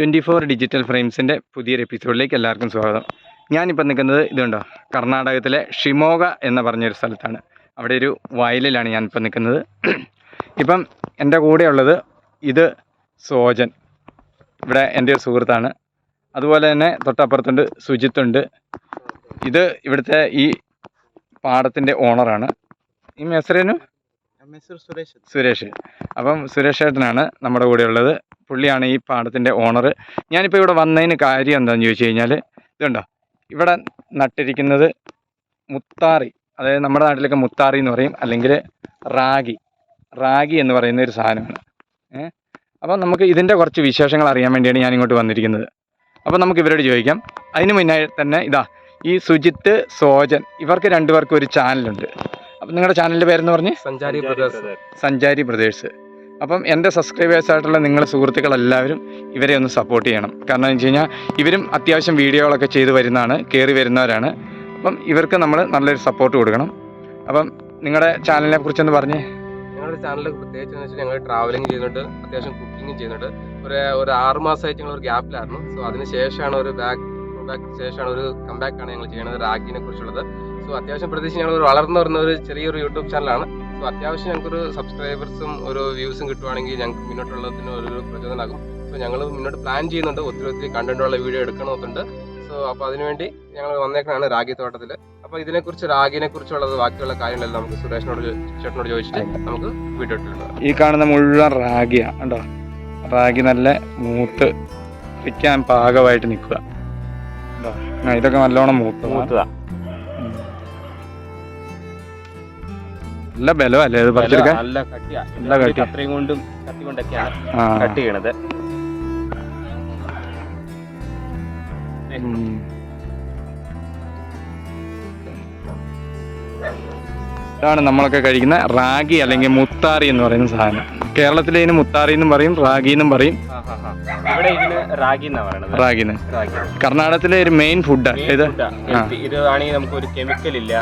Twenty four digital ഫ്രെയിംസിന്റെ പുതിയൊരു എപ്പിസോഡിലേക്ക് എല്ലാവർക്കും സ്വാഗതം. ഞാനിപ്പോൾ നിൽക്കുന്നത് ഇതുണ്ടോ? കർണാടകത്തിലെ ഷിമോഗ എന്ന് പറഞ്ഞൊരു സ്ഥലത്താണ്. അവിടെ ഒരു വയലിലാണ് ഞാനിപ്പോൾ നിൽക്കുന്നത്. ഇപ്പം എന്റെ കൂടെയുള്ളത് ഇത് സോജൻ. ഇവിടെ എന്റെ ഒരു സുഹൃത്താണ്. അതുപോലെ തന്നെ തൊട്ടപ്പുറത്തുണ്ട് സുജിത്തുണ്ട്. ഇത് ഇവിടുത്തെ ഈ പാടത്തിന്റെ ഓണറാണ്. ഈ മെസ്രേനും സുരേഷ്. സുരേഷ്. അപ്പം സുരേഷ് ഏട്ടനാണ് നമ്മുടെ കൂടെയുള്ളത് പുള്ളിയാണ് ഈ പാടത്തിന്റെ ഓണർ ഞാനിപ്പോൾ ഇവിടെ വന്നതിന് കാര്യം എന്താണെന്ന് ചോദിച്ചു കഴിഞ്ഞാൽ ഇതുണ്ടോ? ഇവിടെ നട്ടിരിക്കുന്നത് മുത്താറി അതായത് നമ്മുടെ നാട്ടിലൊക്കെ മുത്താറി എന്ന് പറയും അല്ലെങ്കിൽ റാഗി. റാഗി എന്ന് പറയുന്ന ഒരു സാധനമാണ്. ഏഹ് അപ്പോൾ നമുക്ക് ഇതിന്റെ കുറച്ച് വിശേഷങ്ങൾ അറിയാൻ വേണ്ടിയാണ് ഞാൻ ഇങ്ങോട്ട് വന്നിരിക്കുന്നത്. അപ്പോൾ നമുക്ക് ഇവരോട് ചോദിക്കാം. അതിന് മുന്നേ തന്നെ ഇതാ ഈ സുജിത്ത് സോജൻ ഇവർക്ക് രണ്ടുപേർക്കും ഒരു ചാനലുണ്ട്. അപ്പം നിങ്ങളുടെ ചാനലിന്റെ പേരെന്ന് പറഞ്ഞ്? സഞ്ചാരി ബ്രദേഴ്സ്. സഞ്ചാരി ബ്രദേഴ്സ്. അപ്പം എന്റെ സബ്സ്ക്രൈബേഴ്സ് ആയിട്ടുള്ള നിങ്ങളുടെ സുഹൃത്തുക്കളെല്ലാവരും ഇവരെ ഒന്ന് സപ്പോർട്ട് ചെയ്യണം. കാരണം എന്ന് വെച്ച് കഴിഞ്ഞാൽ ഇവരും അത്യാവശ്യം വീഡിയോകളൊക്കെ ചെയ്ത് വരുന്നതാണ് കയറി വരുന്നവരാണ്. അപ്പം ഇവർക്ക് നമ്മൾ നല്ലൊരു സപ്പോർട്ട് കൊടുക്കണം. അപ്പം നിങ്ങളുടെ ചാനലിനെ കുറിച്ചൊന്ന് പറഞ്ഞേ. ഞങ്ങളുടെ ചാനൽ പ്രത്യേകിച്ച് എന്ന് വെച്ചാൽ ഞങ്ങൾ ട്രാവലിംഗ് ചെയ്യുന്നുണ്ട് അത്യാവശ്യം കുക്കിങ്ങും ചെയ്യുന്നുണ്ട്. ഒരു ഒരു ആറ് മാസമായിട്ട് ഞങ്ങൾ ഒരു ഗ്യാപ്പിലായിരുന്നു സോ അതിന് ശേഷമാണ് ഒരു ബാക്ക് ബാക്ക് ശേഷമാണ് ഒരു കംബാക്ക് ആണ് ഞങ്ങൾ ചെയ്യുന്നത് റാഗിനെ കുറിച്ചുള്ളത്. സോ അത്യാവശ്യം പ്രത്യേകിച്ച് ഞങ്ങൾ വളർന്നു വരുന്ന ഒരു ചെറിയൊരു യൂട്യൂബ് ചാനലാണ് സോ അത്യാവശ്യം ഞങ്ങൾക്കൊരു സബ്സ്ക്രൈബേഴ്സും ഒരു വ്യൂസും കിട്ടുവാണെങ്കിൽ ഞങ്ങൾക്ക് മുന്നോട്ടുള്ളതിന് ഒരു പ്രചോദനമാകും. സോ ഞങ്ങൾ മുന്നോട്ട് പ്ലാൻ ചെയ്യുന്നുണ്ട്. ഒത്തിരി ഒത്തിരി കണ്ടന്റുള്ള വീഡിയോ എടുക്കണമെന്നുണ്ട് സോ അപ്പോൾ അതിനുവേണ്ടി ഞങ്ങൾ വന്നേക്കാണ് റാഗി തോട്ടത്തിൽ അപ്പോൾ ഇതിനെക്കുറിച്ച് റാഗിനെ കുറിച്ചുള്ളത് ബാക്കിയുള്ള കാര്യങ്ങളെല്ലാം നമുക്ക് സുരേഷിനോട് ചേട്ടനോട് ചോദിച്ചിട്ട് നമുക്ക് വീഡിയോ ഇട്ടിട്ടുണ്ട് ഈ കാണുന്ന മുഴുവൻ റാഗിയാണ് കേട്ടോ റാഗി നല്ല മൂത്ത് വിൽക്കാൻ പാകമായിട്ട് നിൽക്കുക. കണ്ടോ? ഇതൊക്കെ നല്ലോണം മൂത്ത് മൂത്തതാണ് നല്ല ബലമല്ലേ ഇത് പറിച്ചെടുക്കാൻ? നല്ല കട്ടിയാ. നല്ല കട്ടിയാ. അത്രയും കൊണ്ടും കത്തി കൊണ്ടൊക്കെയാണ് ആ. കട്ട് ചെയ്യണത്. ഉം. ഇതാണ് നമ്മളൊക്കെ കഴിക്കുന്ന റാഗി അല്ലെങ്കിൽ മുത്താറി എന്ന് പറയുന്ന സാധനം. കേരളത്തിൽ ഇതിന് മുത്താറി എന്നും പറയും റാഗി എന്നും പറയും. ഇവിടെ ഇതിന് റാഗി എന്നാ പറയണത്? റാഗിന്ന് റാഗി. കർണാടകത്തിലെ ഒരു മെയിൻ ഫുഡാണ് ഇത് ഇതാണെങ്കിൽ. നമുക്ക് ഒരു കെമിക്കൽ ഇല്ല.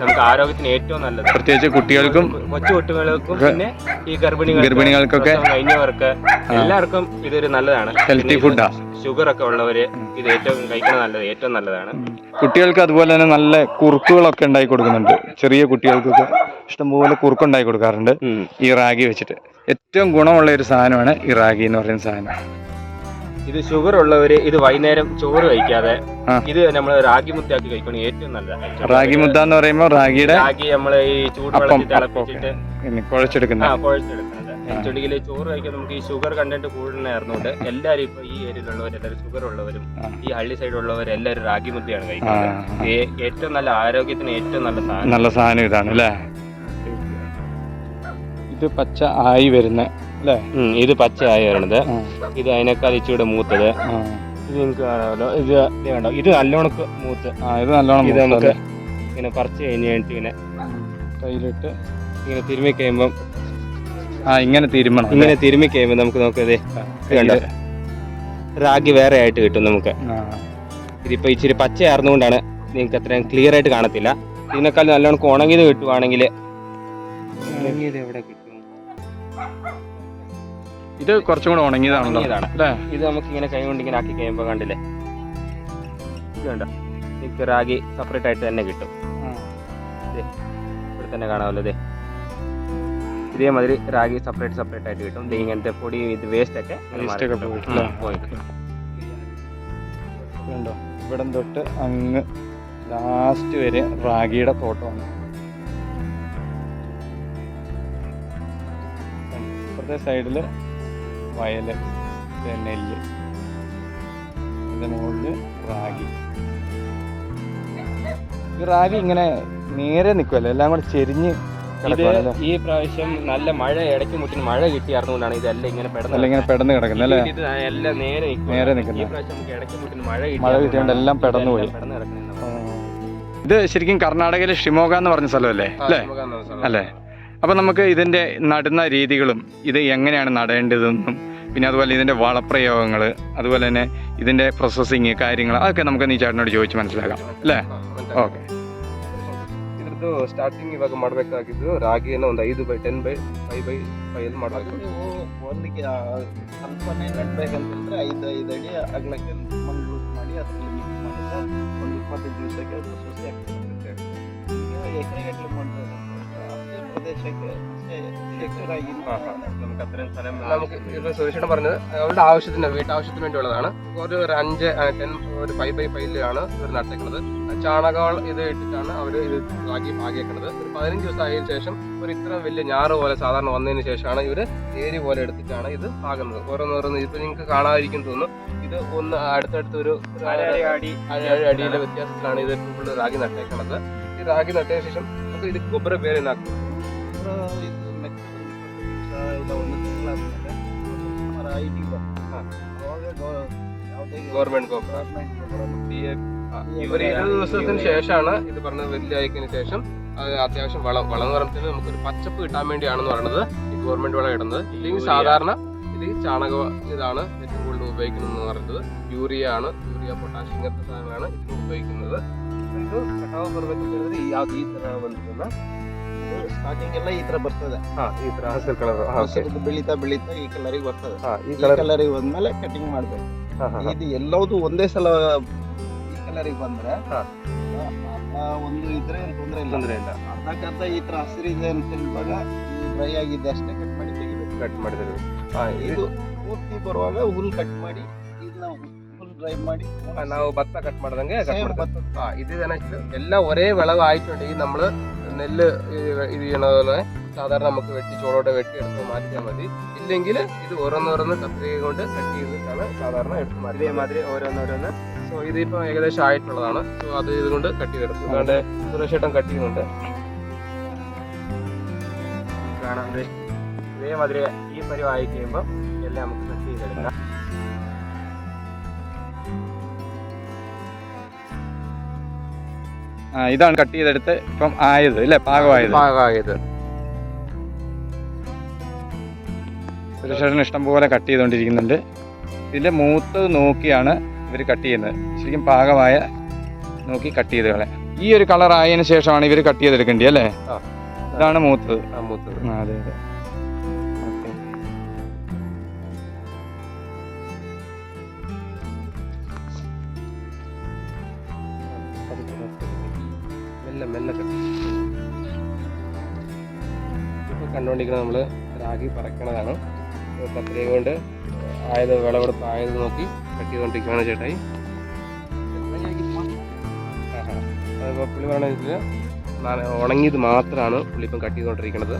നമുക്ക് ആരോഗ്യത്തിന് ഏറ്റവും നല്ലത്. പ്രത്യേകിച്ച് കുട്ടികൾക്കും കൊച്ചു കുട്ടികൾക്കും പിന്നെ ഈ ഗർഭിണികൾ ഗർഭിണികൾക്കൊക്കെ കഴിഞ്ഞവർക്ക് എല്ലാവർക്കും ഇതൊരു നല്ലതാണ്. ഹെൽത്തി ഫുഡാ ഷുഗർ ഒക്കെ ഉള്ളവര് ഇത് ഏറ്റവും കഴിക്കുന്നത് നല്ലത് ഏറ്റവും നല്ലതാണ്. കുട്ടികൾക്ക് അതുപോലെ തന്നെ നല്ല കുറുക്കുകളൊക്കെ ഉണ്ടാക്കി കൊടുക്കുന്നുണ്ട്. ചെറിയ കുട്ടികൾക്കൊക്കെ ഇഷ്ടംപോലെ കുറുക്ക് ഉണ്ടാക്കി കൊടുക്കാറുണ്ട് ഈ റാഗി വെച്ചിട്ട്. ഏറ്റവും ഗുണമുള്ള ഒരു സാധനമാണ് ഈ റാഗി എന്ന് പറയുന്ന സാധനം. ഇത് ഷുഗർ ഉള്ളവര് ഇത് വൈകുന്നേരം ചോറ് കഴിക്കാതെ ഇത് നമ്മൾ റാഗി മുദ്ദയാക്കി കഴിക്കണം ഏറ്റവും നല്ലതാണ് റാഗി മുദ്ദ എന്ന് പറയുമ്പോൾ റാഗിയുടെ റാഗി നമ്മൾ ഈ ചൂട് ചൂടുവെള്ളത്തിൽ തിളപ്പിച്ചിട്ട് ആ കുഴച്ചെടുക്കുന്നത്. ആക്ച്വലിയിൽ ചോറ് കഴിക്കാൻ നമുക്ക് ഈ ഷുഗർ കണ്ടന്റ് കൂടുതലായിരുന്നുകൊണ്ട് എല്ലാരും ഇപ്പൊ ഈ ഏരിയയിലുള്ളവർ എല്ലാവരും ഷുഗർ ഉള്ളവരും ഈ ഹള്ളി സൈഡ് ഉള്ളവർ എല്ലാവരും റാഗി മുദ്ദയാണ് കഴിക്കുന്നത് ഏറ്റവും നല്ല ആരോഗ്യത്തിന് ഏറ്റവും നല്ല സാധനം. നല്ല സാധനം ഇതാണ് അല്ലേ? ഇത് പച്ച ആയി വരുന്ന ഇത് പച്ചയായി വരണത് ഇത് അതിനേക്കാൾ ഇച്ചിരി മൂത്തത്. ഇത് കാണാമല്ലോ. ഇത് വേണ്ട ഇത് നല്ലോണം മൂത്ത്. ഇത് നല്ലോണം ഇത് നമുക്ക്? ഇങ്ങനെ പറിച്ച് കഴിഞ്ഞ് കഴിഞ്ഞിട്ട് ഇങ്ങനെ കയ്യിലിട്ട് ഇങ്ങനെ തിരുമ്മി കഴിയുമ്പം ആ ഇങ്ങനെ തിരുമ്മണം ഇങ്ങനെ തിരുമ്മി കഴിയുമ്പോൾ നമുക്ക് നോക്കിയതേ ഇത് കണ്ടോ? റാഗി വേറെ ആയിട്ട് കിട്ടും നമുക്ക്. ഇതിപ്പോ ഇച്ചിരി പച്ചയായിരുന്നുകൊണ്ടാണ് നിങ്ങൾക്ക് അത്രയും ക്ലിയർ ആയിട്ട് കാണത്തില്ല. ഇതിനേക്കാൾ നല്ലോണം ഉണങ്ങിയത് കിട്ടുവാണെങ്കിൽ ഉണങ്ങിയത് എവിടെ കിട്ടും? ഇത് കുറച്ചും കൂടെ ഉണങ്ങിയതാണല്ലോ. ഇത് നമുക്ക് ഇങ്ങനെ കൈ കൊണ്ട് ഇങ്ങനെ ആക്കി കഴിയുമ്പോൾ കണ്ടില്ലേ? ഇത് കണ്ടോ? നിങ്ങൾക്ക് റാഗി സെപ്പറേറ്റ് ആയിട്ട് തന്നെ കിട്ടും. ഇവിടെ തന്നെ കാണാമല്ലോ ഇതേ ഇതേമാതിരി റാഗി സെപ്പറേറ്റ് സെപ്പറേറ്റ് ആയിട്ട് കിട്ടും. ദേ ഇങ്ങനത്തെ പൊടി ഇത് വേസ്റ്റ് ഒക്കെ ഇവിടെ ഇവിടം തൊട്ട് അങ്ങ് ലാസ്റ്റ് വരെ റാഗിയുടെ തോട്ടമാണ് ഇപ്പുറത്തെ സൈഡിൽ വയൽ ഇത് നെല്ല് ഇതിന്റെ മുകളിൽ റാഗി. ഈ റാഗി ഇങ്ങനെ നേരെ നിൽക്കുമല്ലോ എല്ലാം കൂടെ ചെരിഞ്ഞ് ഇത് ഈ പ്രാവശ്യം നല്ല മഴ ഇടയ്ക്ക് മുട്ടിന് മഴ കിട്ടിയായിരുന്നുകൊണ്ടാണ് ഇതെല്ലാം ഇങ്ങനെ പെടുന്നത്. ഇങ്ങനെ പെടന്ന് കിടക്കുന്നത് അല്ലേ? എല്ലാം നേരെ നേരെ നിൽക്കുന്നത്. ഈ പ്രാവശ്യം നമുക്ക് ഇടയ്ക്ക് മുട്ടിന് മഴ മഴ കിട്ടിയോണ്ട് എല്ലാം പെടന്ന് പോയി. ഇത് ശരിക്കും കർണാടകയിലെ ഷിമോഗ എന്ന് പറഞ്ഞ സ്ഥലമല്ലേ? അല്ലേ? അല്ലേ? അപ്പം നമുക്ക് ഇതിൻ്റെ നടുന്ന രീതികളും ഇത് എങ്ങനെയാണ് നടേണ്ടതെന്നും പിന്നെ അതുപോലെ ഇതിൻ്റെ വളപ്രയോഗങ്ങൾ അതുപോലെ തന്നെ ഇതിൻ്റെ പ്രോസസ്സിങ് കാര്യങ്ങൾ അതൊക്കെ നമുക്ക് നീ ചേട്ടനോട് ചോദിച്ച് മനസ്സിലാക്കാം അല്ലേ ഓക്കെ ಇದು ಸ್ಟಾರ್ಟಿಂಗ್ ಇವಾಗ ಮಾಡಬೇಕಾಗಿದ್ದು ರಾಗಿಯನ್ನು ಒಂದು ಐದು by ten by five by five ಮಾಡಬೇಕು ನೀವು ಒಂದಕ್ಕೆ ಸ್ವಲ್ಪನೇ ನೆಡ್ಬೇಕಂತಂದ್ರೆ ಐದು ಐದು ಅಡಿ ಅಗ್ಲಕ್ಕೆ ಮಣ್ಣು ಲೂಸ್ ಮಾಡಿ ಅದರಲ್ಲಿ ಮಿಕ್ಸ್ ಮಾಡಿದ್ರೆ ಒಂದು ಇಪ್ಪತ್ತೈದು ದಿವಸಕ್ಕೆ ಅದು ಸಸಿ ಆಗ್ತದೆ ಈಗ ಎಕರೆಗಟ್ಟಲೆ ಮಾಡ್ಬೋದು നമുക്ക് സുരേഷേട്ടൻ പറഞ്ഞത് അവരുടെ ആവശ്യത്തിന് വീട്ടാവശ്യത്തിന് വേണ്ടിയുള്ളതാണ്. ഒരു ഒരു അഞ്ച് ടെൻ ഒരു ഫൈവ് ബൈ ഫൈവിലാണ് ഇവർ നട്ടേക്കുന്നത് ചാണകം ഇത് ഇട്ടിട്ടാണ് അവർ ഇത് ആക്കി ആക്കിയേക്കുന്നത് ഒരു പതിനഞ്ച് ദിവസം ആയതിനു ശേഷം ഒരു ഇത്ര വലിയ ഞാറ് പോലെ സാധാരണ വന്നതിന് ശേഷമാണ് ഇവർ ഏരി പോലെ എടുത്തിട്ടാണ് ഇത് ആകുന്നത്. ഓരോന്നോരോന്ന് ഇപ്പൊ നിങ്ങൾക്ക് കാണാതിരിക്കും തോന്നുന്നു. ഇത് ഒന്ന് അടുത്തടുത്ത് ഒരു അടി അടിയുടെ വ്യത്യാസത്തിലാണ് ഇത് ഫുള്ള് റാഗി നട്ടേക്കുന്നത് ഈ റാഗി നട്ടതിനു ശേഷം നമുക്ക് ഇത് കൊബ്ബര പേര് നാക്കും ಇದು ಮೆಕ್ಕೆಜೋಳ ಇಪ್ಪತ್ತು ದಿವಸ ಇಲ್ಲ ಒಂದು ತಿಂಗಳಾದ್ಮೇಲೆ ಒಂದು ಸುಮಾರು ಐಟಿಗೆ ಬರ್ತದೆ ಹಾ. ಅವಾಗ ಗೌ- ಯಾವುದೇ ಗೌರ್ಮೆಂಟ್ ಗೊಬ್ಬರ ಗೌರ್ಮೆಂಟ್ ಗೊಬ್ಬರ ഈ ഇവർ ഇരുപത് ദിവസത്തിന് ശേഷമാണ് ഇത് പറഞ്ഞ വലിയ അയക്കിന് ശേഷം അത് അത്യാവശ്യം വളം വളം എന്ന് പറയുമ്പോൾ നമുക്കൊരു പച്ചപ്പ് കിട്ടാൻ വേണ്ടിയാണെന്ന് പറയുന്നത് ഈ ഗവൺമെന്റ് വളം ഇടുന്നത് ഇല്ലെങ്കിൽ സാധാരണ ഇത് ഈ ചാണക ഇതാണ് ഏറ്റവും കൂടുതൽ ഉപയോഗിക്കുന്നത് എന്ന് പറയുന്നത് യൂറിയ ആണ് യൂറിയ പൊട്ടാഷ് ഇങ്ങനത്തെ സാധനങ്ങളാണ് ഇതിന് ഉപയോഗിക്കുന്നത് ಇದು ಕಟಾವು ಬರ್ಬೇಕಂತಂದ್ರೆ ಯಾವ್ದು ಈ ತರ ಬಂದಿದ್ದಲ್ಲ ಸ್ಟಾರ್ಟಿಂಗ್ ಎಲ್ಲ ಈ ತರ ಬರ್ತದೆ ಹಾ ಈ ತರ ಹಸಿರು ಕಲರ್ ಸ್ವಲ್ಪ ಬೆಳೀತಾ ಬೆಳೀತಾ ಈ ಕಲರಿಗೆ ಬರ್ತದೆ ಹಾ ಈ ಈ ಕಲರ್ ಕಲರಿಗೆ ಬಂದ್ಮೇಲೆ ಕಟಿಂಗ್ ಮಾಡ್ಬೇಕು ಇದು ಎಲ್ಲವುದು ಒಂದೇ ಸಲ ಈ ಕಲರಿಗೆ ಬಂದ್ರೆ ಹಾ. ಆ, ಆ, ಒಂದು ಇದ್ರೆ ಏನ್ ತೊಂದ್ರೆ ಇಲ್ಲ ತೊಂದರೆ ಇಲ್ಲ ಅರ್ಧಕ್ಕರ್ಧ ಈ ತರ ಹಸಿರಿದೆ ಅಂತ ಹೇಳುವಾಗ ಡ್ರೈ ಆಗಿದೆ ಅಷ್ಟೇ ಕಟ್ ಮಾಡಿ ತೆಗಿಬೇಕು ಕಟ್ ಮಾಡಿದ್ರು ಹಾ ಇದು ಇದು ಪೂರ್ತಿ ಬರುವಾಗ ಹುಲ್ ಕಟ್ ಮಾಡಿ ಇದನ್ನ ಹುಲ್ ಡ್ರೈ ಮಾಡಿ ನಾವು ಭತ್ತ ಕಟ್ ಮಾಡ್ದಂಗೆ ಕಟ್ Same ಮಾಡ್ತೀವಿ ಭತ್ತ. ആ ഇത് തന്നെ വെച്ചിട്ട് എല്ലാം ഒരേ വിളവായിട്ടുണ്ടെങ്കിൽ നമ്മൾ നെല്ല് ഇത് ചെയ്യണ പോലെ സാധാരണ നമുക്ക് വെട്ടി ചോളോടെ വെട്ടി എടുത്ത് മാറ്റിയാൽ മതി. ഇല്ലെങ്കിൽ ഇത് ഓരോന്നോരോന്ന് കത്രിക കൊണ്ട് കട്ട് ചെയ്തിട്ടാണ് സാധാരണ എടുത്ത് മാറ്റി ഇതേമാതിരി ഓരോന്നോരോന്ന്. സോ ഇതിപ്പോ ഏകദേശം ആയിട്ടുള്ളതാണ്. സോ അത് ഇതുകൊണ്ട് കട്ട് ചെയ്തെടുത്തു. അതുകൊണ്ട് സുരേഷ് ഏട്ടൻ കട്ട് ചെയ്യുന്നുണ്ട്. കാണാം. ഇതേമാതിരി ഈ പരിവായി കഴിയുമ്പോൾ എല്ലാം നമുക്ക് കട്ട് ചെയ്തെടുക്കാം. ഇതാണ് കട്ട് ചെയ്തെടുത്ത് ഇപ്പം ആയത് അല്ലേ? പാകമായത്. പാകമായത്. സുരക്ഷേട്ടൻ ഇഷ്ടം പോലെ കട്ട് ചെയ്തുകൊണ്ടിരിക്കുന്നുണ്ട് ഇതിന്റെ മൂത്തത് നോക്കിയാണ് ഇവർ കട്ട് ചെയ്യുന്നത്. ശരിക്കും പാകമായ നോക്കി കട്ട് ചെയ്ത് കളയാം. ഈ ഒരു കളർ ആയതിനു ശേഷമാണ് ഇവർ കട്ട് ചെയ്തെടുക്കേണ്ടത് അല്ലേ? ഇതാണ് മൂത്തത്. ആ, മൂത്തത്. അതെ അതെ. കണ്ടുകൊണ്ടിരിക്കുന്നത് നമ്മൾ റാഗി പറക്കണതാണ്. കത്രിക കൊണ്ട് ആയത് വിളവെടുപ്പ് ആയത് നോക്കി കട്ട് ചെയ്തുകൊണ്ടിരിക്കുകയാണ് ചേട്ടായി. അതിപ്പോൾ അതിപ്പോ പുള്ളി പറഞ്ഞ വെച്ചാൽ ഉണങ്ങിയത് മാത്രമാണ് പുള്ളി ഇപ്പം കട്ട് ചെയ്തുകൊണ്ടിരിക്കുന്നത്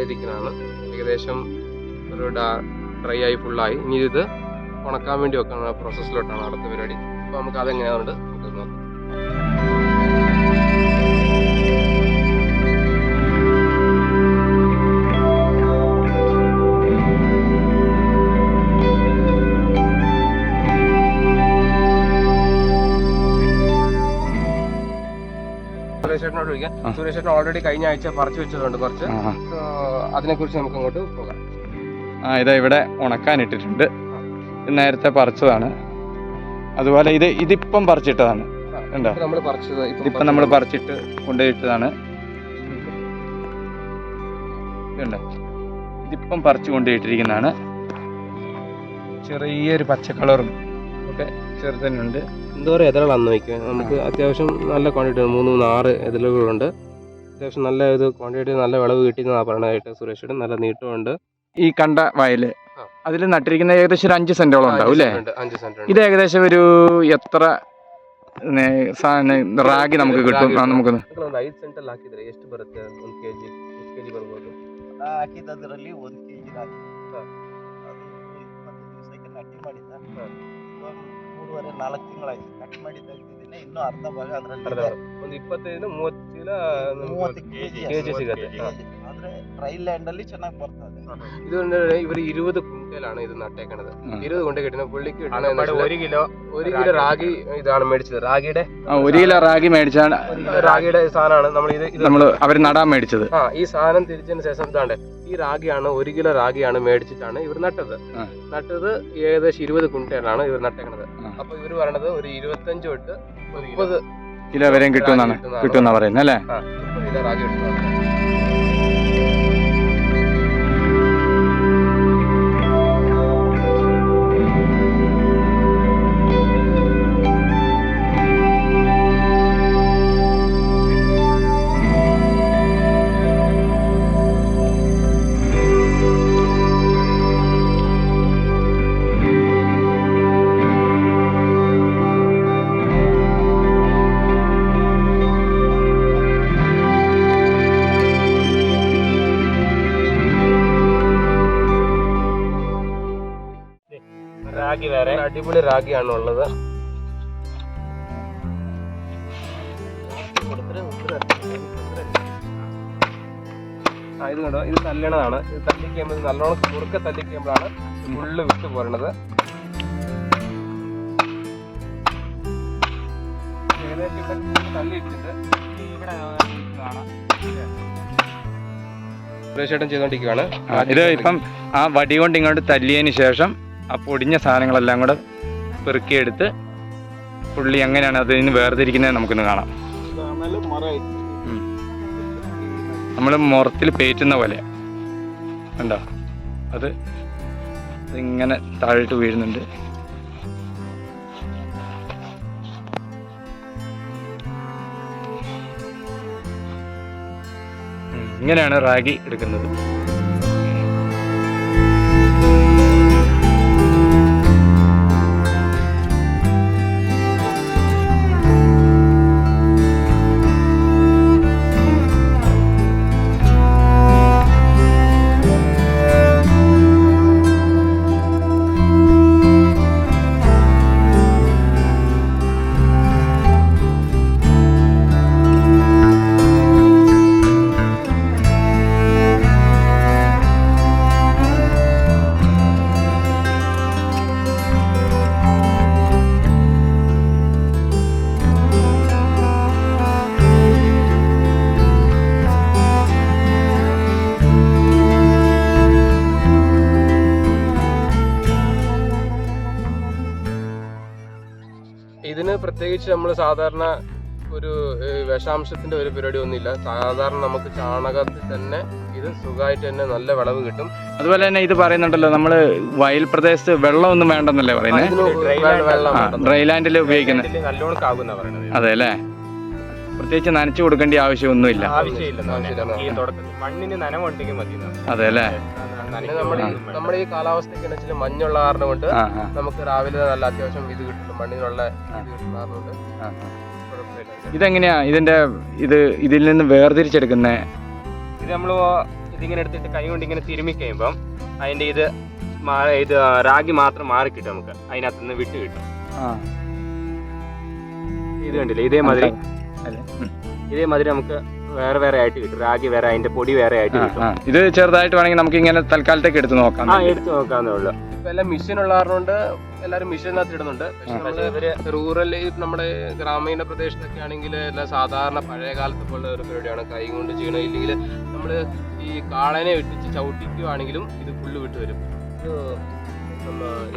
ആയിരിക്കുന്നതാണ് ഏകദേശം ഒരു ഡ്രൈ ആയി ഫുള്ളായി ഇനി ഇത് ഉണക്കാൻ വേണ്ടി വെക്കാനുള്ള പ്രോസസ്സിലോട്ടാണ് അടുത്ത പരിപാടി. അപ്പോൾ നമുക്ക് അതെങ്ങനെയാണെന്നുണ്ട് നമുക്ക് നോക്കാം സുരേഷ് ചോദിക്കാം ആ. സുരേഷ് ഓൾറെഡി കഴിഞ്ഞ ആഴ്ച പറിച്ചു വെച്ചതുകൊണ്ട് കുറച്ച്. അതിനെക്കുറിച്ച് നമുക്ക് അങ്ങോട്ട് പോകാം. ആ ഇതാ ഇവിടെ ഉണക്കാൻ ഇട്ടിട്ടുണ്ട്. നേരത്തെ പറിച്ചതാണ്. അതുപോലെ ഇത് ഇതിപ്പം പറിച്ചിട്ടതാണ്. ഉണ്ടോ നമ്മൾ പറിച്ചത് ഇതിപ്പം നമ്മൾ പറിച്ചിട്ട് കൊണ്ടുപോയിട്ടതാണ്. ഇതുണ്ട് ഇതിപ്പം പറിച്ചു കൊണ്ടുപോയിട്ടിരിക്കുന്നതാണ്. ചെറിയൊരു പച്ചക്കളറും കളറും. ഒക്കെ ചെറുതനുണ്ട് എന്തോരം എതിരുകളാന്ന് നോക്കിയാൽ നമുക്ക് അത്യാവശ്യം നല്ല ക്വാണ്ടിറ്റി മൂന്ന് മൂന്ന് ആറ് എതിലുകളുണ്ട് അത്യാവശ്യം നല്ല ഇത് ക്വാണ്ടിറ്റി നല്ല വിളവ് കിട്ടിയെന്നാണ് പറയണതായിട്ട് സുരേഷ് നല്ല നീട്ടമുണ്ട് ഈ കണ്ട വയല് ആ. അതിൽ നട്ടിരിക്കുന്ന ഏകദേശം ഒരു അഞ്ച് സെന്റോളം ഉണ്ടാവും അല്ലേ അഞ്ച് സെന്റ് ഇത് ഏകദേശം ഒരു എത്ര നേ- സാധനം റാഗി നമുക്ക് കിട്ടും ആ, നമുക്ക് ಒಂದು ಐದು ಸೆಂಟಲ್ಲಿ ಹಾಕಿದ್ರೆ ಎಷ್ಟು ಬರುತ್ತೆ ಒಂದು ಕೆ ಜಿ ಎಷ್ಟು ಕೆ ಜಿ ಬರ್ಬೋದು ಹಾಕಿದ್ದರಲ್ಲಿ ಒಂದು ಕೆ ಜಿ ರಾಗಿ ಹಾ. ಅದು ಇಪ್ಪತ್ತು ದಿವಸಕ್ಕೆ ನಾಟಿ ಮಾಡಿದ್ದ ಇವಾಗ ಮೂರುವರೆ ನಾಲ್ಕು ತಿಂಗಳಾಯ್ತು ಕಟ್ ಮಾಡಿ ತೆಗ್ದಿದ್ದೀನಿ ಇನ್ನೂ ಅರ್ಧ ಭಾಗ ಅರ್ಧ ಅದರಲ್ಲಿ ಒಂದು ಇಪ್ಪತ್ತೈದು ಮೂವತ್ತು ಚೀಲ ಮೂವತ್ತು ಕೆಜಿ ಕೆಜಿ ಸಿಗುತ್ತೆ ಹಾ. ಆದ್ರೆ ಡ್ರೈ ಲ್ಯಾಂಡ್ ಅಲ್ಲಿ ಚೆನ್ನಾಗಿ ಬರ್ತದೆ ഇത് ഇവർ ഇരുപത് കുന്തലാണ് ഇത് നട്ടേക്കണത് ഉം. ഇരുപത് കുണ്ട കിട്ടുന്ന പുള്ളിക്ക് കിട്ടുന്ന ആകപ്പാടെ ഒരു കിലോ ഒരു കിലോ റാഗി ഇതാണ് മേടിച്ചത് റാഗിയുടെ ആ, ഒരു കിലോ റാഗി മേടിച്ചാണ് റാഗിയുടെ സാധനമാണ് നമ്മൾ ഇത് ഇത് നമ്മൾ അവർ നടാൻ മേടിച്ചത് ആ ഈ സാധനം തിരിച്ചതിന് ശേഷം ഇതാണ്ട് ഈ റാഗിയാണ് ഒരു കിലോ റാഗിയാണ് മേടിച്ചിട്ടാണ് ഇവർ നട്ടത് ആ. നട്ടത് ഏകദേശം ഇരുപത് കുണ്ടയിലാണ് ഇവർ നട്ടേക്കണത് ആ. അപ്പൊ ഇവർ പറയണത് ഒരു ഇരുപത്തഞ്ച് തൊട്ട് മുപ്പത് കിലോ വരെയും കിട്ടുമെന്നാണ് കിട്ടുമെന്നാണ്. പറയുന്നത് അല്ലേ? ആ, മുപ്പത് കിലോ റാഗി കിട്ടുന്നതാണ് അടിപൊളി റാഗിയാണ് ഉള്ളത് ആ ഇത് കണ്ടോ? ഇത് തല്ലണതാണ്. ഇത് തല്ലിക്കുമ്പോൾ നല്ലോണം കുറുക്കെ തല്ലിക്കുമ്പോഴാണ് ഫുള്ള് വിട്ട് പോരണത് ഇവിടെ കാണാം. ആ, ഇത് ഇപ്പം ആ വടി കൊണ്ട് ഇങ്ങോട്ട് തല്ലിയതിന് ശേഷം ആ പൊടിഞ്ഞ സാധനങ്ങളെല്ലാം കൂടെ പെറുക്കിയെടുത്ത് പുള്ളി എങ്ങനെയാണ് അതിന് വേർതിരിക്കുന്നത് നമുക്കിന്ന് കാണാം. നമ്മൾ മുറത്തിൽ പേറ്റുന്ന പോലെ. കണ്ടോ? അത് ഇങ്ങനെ താഴോട്ട് വീഴുന്നുണ്ട്. ഇങ്ങനെയാണ് റാഗി എടുക്കുന്നത്. പ്രത്യേകിച്ച് നമ്മൾ സാധാരണ ഒരു വിഷാംശത്തിന്റെ വിഷാംശത്തിന്റെ ഒരു പരിപാടി ഒന്നുമില്ല സാധാരണ നമുക്ക് ചാണകത്തിൽ തന്നെ ഇത് സുഖമായിട്ട് തന്നെ നല്ല വിളവ് കിട്ടും. അതുപോലെ തന്നെ ഇത് പറയുന്നുണ്ടല്ലോ നമ്മൾ വയൽ പ്രദേശത്ത് വെള്ളമൊന്നും വേണ്ടെന്നല്ലേ പറയുന്നത്. ഡ്രൈ ലാൻഡിൽ ഉപയോഗിക്കുന്നത്. അതെ അല്ലേ? പ്രത്യേകിച്ച് നനച്ചു കൊടുക്കേണ്ട ആവശ്യമൊന്നുമില്ല. അതെ അല്ലേ? നമ്മുടെ ഈ- നമ്മുടെ ഈ കാലാവസ്ഥയ്ക്ക് മഞ്ഞുള്ള കാരണം കൊണ്ട് നമുക്ക് രാവിലെ നല്ല അത്യാവശ്യം ഇത് കിട്ടും. മണ്ണിനുള്ള. കുഴപ്പമില്ല. ഇതെങ്ങനെയാ? ഇതിന്റെ ഇത് ഇതിൽ നിന്ന് വേർതിരിച്ചെടുക്കുന്നേ ഇത് നമ്മൾ ഇതിങ്ങനെ എടുത്തിട്ട് കൈ കൊണ്ട് ഇങ്ങനെ തിരുമി കഴിയുമ്പം അതിന്റെ ഇത് ഇത് റാഗി മാത്രം മാറി കിട്ടും നമുക്ക്. അതിനകത്ത് നിന്ന് വിട്ട് കിട്ടും. ഇത് കണ്ടില്ലേ? ഇതേമാതിരി ഇതേമാതിരി നമുക്ക് വേറെ വേറെ ആയിട്ട് കിട്ടും. റാഗി വേറെ അതിന്റെ പൊടി വേറെ ആയിട്ട് കിട്ടും. ഇത് ചെറുതായിട്ട് വേണമെങ്കിൽ നമുക്ക് ഇങ്ങനെ തൽക്കാലത്തേക്ക് എടുത്ത് നോക്കാം. ആ എടുത്ത് നോക്കാന്നേ ഉള്ളൂ. എല്ലാം മെഷീൻ ഉള്ള കാരണമുണ്ട് എല്ലാവരും മെഷീനകത്ത് ഇടുന്നുണ്ട്. പക്ഷെ നമ്മൾ റൂറൽ നമ്മുടെ ഗ്രാമീണ പ്രദേശത്തൊക്കെ ആണെങ്കിൽ എല്ലാം സാധാരണ പഴയ കാലത്ത് പോലുള്ള ഒരു പരിപാടിയാണ്. കൈ കൊണ്ട് ചെയ്യണം ഇല്ലെങ്കിൽ നമ്മൾ ഈ കാളനെ വെട്ടിച്ച് ചവിട്ടിക്കുവാണെങ്കിലും ഇത് പുല്ല് വിട്ട് വരും.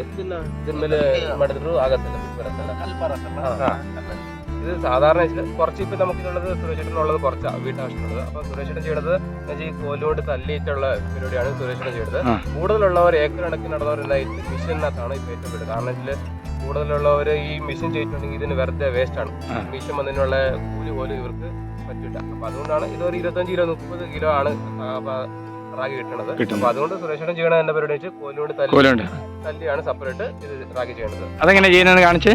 എത്തില്ല തിരുമ്മൽ മടുത്തു ആകത്തില്ല. ഇത് സാധാരണ കുറച്ച് ഇപ്പം നമുക്കിതുള്ളത് സുരേഷേട്ടനുള്ളത് കുറച്ചാണ് വീട്ടാവശ്യമുള്ളത് അപ്പോൾ സുരേഷേട്ടൻ ചെയ്തത് ഈ കോലോട് തല്ലിയിട്ടുള്ള പരിപാടിയാണ് സുരേഷേട്ടൻ ചെയ്തത് കൂടുതലുള്ളവർ ഏക്കർ കണക്കിനുള്ളവർ നടന്നവർ ഈ മിഷനകത്താണ് ഇപ്പം ഏറ്റവും കാരണം വെച്ചാൽ കൂടുതലുള്ളവർ ഈ മിഷൻ ചെയ്തിട്ടുണ്ടെങ്കിൽ ഇതിന് വെറുതെ വേസ്റ്റാണ് മിഷൻ വന്നതിനുള്ള കൂലി പോലും ഇവർക്ക് പറ്റില്ല. അപ്പം അതുകൊണ്ടാണ് ഇതൊരു ഇരുപത്തഞ്ച് കിലോ മുപ്പത് കിലോ ആണ് റാഗി കിട്ടണത്. അപ്പൊ അതുകൊണ്ട് സുരേഷേട്ടൻ ചെയ്യണ എന്റെ പരിപാടി വെച്ച് തല്ലി തല്ലിയാണ് സെപ്പറേറ്റ് ഇത് റാഗി ചെയ്യേണ്ടത് അതെങ്ങനെ ചെയ്യണമെന്ന് കാണിച്ചേ?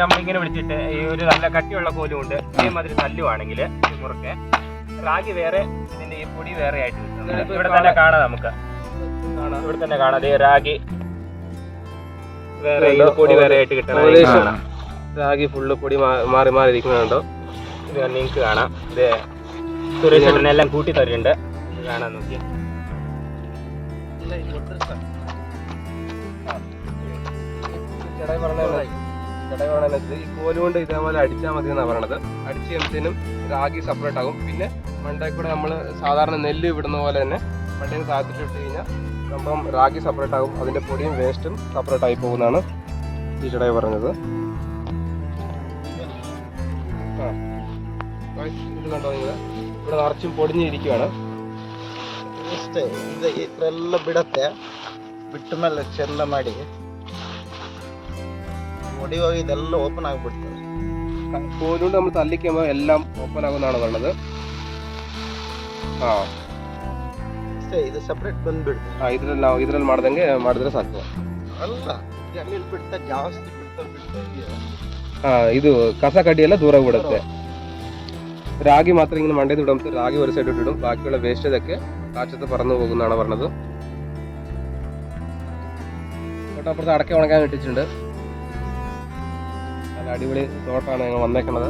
നമ്മളിങ്ങനെ വിളിച്ചിട്ട് ഈ ഒരു നല്ല കട്ടിയുള്ള കോലും ഉണ്ട് ഇതേമാതിരി തല്ലുവാണെങ്കിൽ മുറുക്കെ. റാഗി വേറെ ഇതിന്റെ ഈ പൊടി വേറെ ആയിട്ട് കിട്ടും. ഇവിടെ തന്നെ കാണാം. നമുക്ക്. ഇവിടെ തന്നെ കാണാം. അതേ റാഗി വേറെ പൊടി വേറെ ആയിട്ട് കിട്ടണം. റാഗി ഫുള്ള് പൊടി മാറി മാറി ഇരിക്കുന്നുണ്ടോ? ഇത് നിങ്ങൾക്ക് കാണാം. ഇതേ സുരേഷ് എല്ലാം കൂട്ടി തരുന്നുണ്ട് കാണാൻ നോക്കി ചേട്ടായി പറഞ്ഞ ಒತ್ತರ ಸರ್ ചേട്ടായി പറഞ്ഞത് ചേട്ടായി പറഞ്ഞത് ഈ കോല് കൊണ്ട് ഇതേപോലെ അടിച്ചാൽ മതി എന്നാണ് പറയണത് അടിച്ച് കഴിയുമ്പത്തേനും രാഗി സെപ്പറേറ്റ് ആകും പിന്നെ മണ്ടയിൽ കൂടെ നമ്മൾ സാധാരണ നെല്ല് വിടുന്ന പോലെ തന്നെ മണ്ടയിൽ നിന്ന് താഴത്തിട്ട് ഇട്ട് കഴിഞ്ഞാൽ സംഭവം രാഗി സെപ്പറേറ്റ് ആകും അതിന്റെ പൊടിയും വേസ്റ്റും സെപ്പറേറ്റ് ആയി പോകുന്നതാണ് ഈ ചേട്ടായി പറഞ്ഞത് ആ Guys, ഇത് കണ്ടോ നിങ്ങൾ ഇവിടെ നിറച്ചും പൊടിഞ്ഞിരിക്കുകയാണ് ಅಷ್ಟೇ ಇದು ಈ ಥರ ಎಲ್ಲ ಬಿಡತ್ತೆ ಬಿಟ್ಟ ಮೇಲೆ ಚೆಂದ ಮಾಡಿ ಹೊಡಿಯುವಾಗ ಇದೆಲ್ಲ ಓಪನ್ ಆಗಿಬಿಡ್ತದೆ കോലുകൊണ്ട് നമ്മൾ തല്ലിക്കുമ്പോൾ എല്ലാം ഓപ്പൺ ആകുമെന്നാണ് പറഞ്ഞത് ആ ಅಷ್ಟೇ ಇದು ಸಪ್ರೇಟ್ ಬಂದ್ಬಿಡ್ತದೆ ಆ, ಇದ್ರಲ್ಲಿ ನಾವು ಇದ್ರಲ್ಲಿ ಮಾಡ್ದಂಗೆ ಮಾಡಿದ್ರೆ ಸಾಕು ಅಲ್ಲ ಎಲ್ಲಿ ಬಿಡ್ತಾ ಜಾಸ್ತಿ ಬಿಡ್ತಾ ಬಿಡ್ತಾ ಇದೆಯಲ್ಲ. ಹಾ ಇದು ಕಸ ಕಡ್ಡಿ ಎಲ್ಲ ದೂರ ಬಿಡುತ್ತೆ രാഗി മാത്രം ഇങ്ങനെ മണ്ടയിൽ ഇടും രാഗി ഒരു സൈഡ് ഇട്ടിടും ബാക്കിയുള്ള വേസ്റ്റ് ഇതൊക്കെ കാറ്റത്ത് പറന്നു പോകുന്നതാണ് പറഞ്ഞത് തൊട്ടപ്പുറത്ത് അടക്ക ഉണക്കാൻ ഇട്ടിട്ടുണ്ട് അടിപൊളി തോട്ടമാണ് ഞങ്ങൾ വന്നേക്കണത്.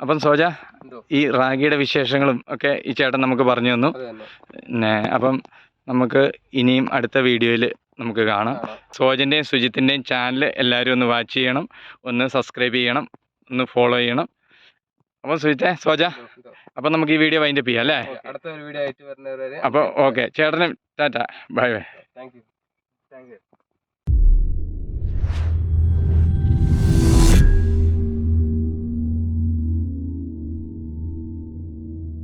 അപ്പം സോജ ഈ റാഗിയുടെ വിശേഷങ്ങളും ഒക്കെ ഈ ചേട്ടൻ നമുക്ക് പറഞ്ഞു തന്നു. പിന്നെ അപ്പം നമുക്ക് ഇനിയും അടുത്ത വീഡിയോയിൽ നമുക്ക് കാണാം. സോജന്റെയും സുജിത്തിന്റെയും ചാനൽ എല്ലാവരും ഒന്ന് വാച്ച് ചെയ്യണം ഒന്ന് സബ്സ്ക്രൈബ് ചെയ്യണം ഒന്ന് ഫോളോ ചെയ്യണം. അപ്പം സുജിത്തെ സോജ. അപ്പം നമുക്ക് ഈ വീഡിയോ വൈൻഡപ്പ് ചെയ്യാം അല്ലേ? അടുത്ത വീഡിയോ ആയിട്ട് വരുന്നവരെ അപ്പോൾ ഓക്കെ ചേട്ടനും tata bye bye. Thank you thank you